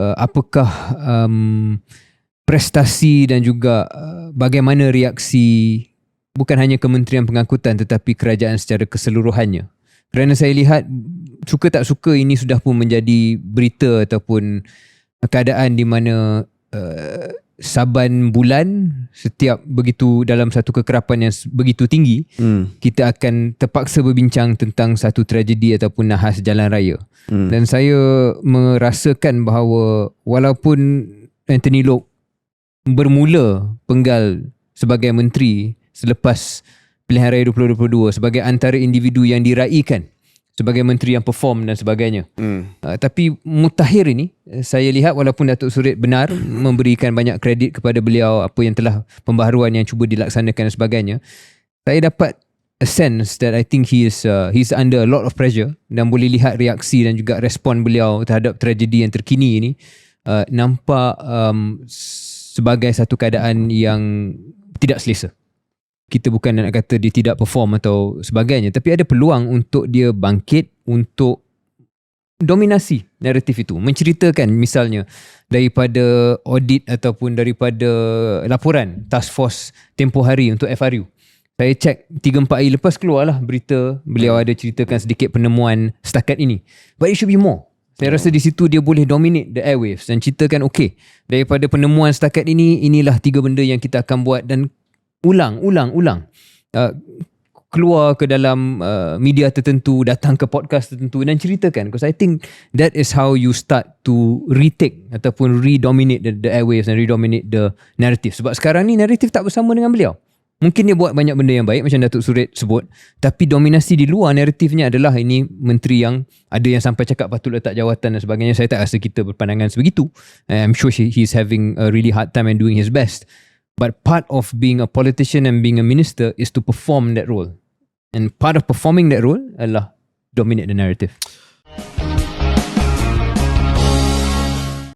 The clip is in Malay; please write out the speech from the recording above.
uh, apakah um, prestasi dan juga uh, bagaimana reaksi bukan hanya Kementerian Pengangkutan tetapi kerajaan secara keseluruhannya. Kerana saya lihat suka tak suka ini sudah pun menjadi berita ataupun keadaan di mana saban bulan setiap begitu dalam satu kekerapan yang begitu tinggi hmm. kita akan terpaksa berbincang tentang satu tragedi ataupun nahas jalan raya hmm. dan saya merasakan bahawa walaupun Anthony Lok bermula penggal sebagai menteri selepas pilihan raya 2022 sebagai antara individu yang diraikan sebagai menteri yang perform dan sebagainya. Hmm. Uh, tapi mutakhir ini saya lihat walaupun Datuk Surit benar memberikan banyak kredit kepada beliau apa yang telah pembaharuan yang cuba dilaksanakan dan sebagainya. Saya dapat a sense that I think he is uh, he's under a lot of pressure dan boleh lihat reaksi dan juga respon beliau terhadap tragedi yang terkini ini uh, nampak um, sebagai satu keadaan yang tidak selesa kita bukan nak kata dia tidak perform atau sebagainya tapi ada peluang untuk dia bangkit untuk dominasi naratif itu. Menceritakan misalnya daripada audit ataupun daripada laporan task force tempoh hari untuk FRU saya cek 3-4 hari lepas keluarlah berita beliau ada ceritakan sedikit penemuan setakat ini. But it should be more. Saya rasa di situ dia boleh dominate the airwaves dan ceritakan okay daripada penemuan setakat ini inilah tiga benda yang kita akan buat dan ulang ulang ulang. Uh, keluar ke dalam uh, media tertentu datang ke podcast tertentu dan ceritakan. Because I think that is how you start to retake ataupun redominate the, the airwaves and redominate the narrative. Sebab sekarang ni narrative tak bersama dengan beliau. Mungkin dia buat banyak benda yang baik macam Datuk Surit sebut. Tapi dominasi di luar narratifnya adalah ini menteri yang ada yang sampai cakap patut letak jawatan dan sebagainya. Saya tak rasa kita berpandangan sebegitu. I'm sure he's having a really hard time and doing his best But part of being a politician and being a minister is to perform that role. And part of performing that role adalah dominate the narrative.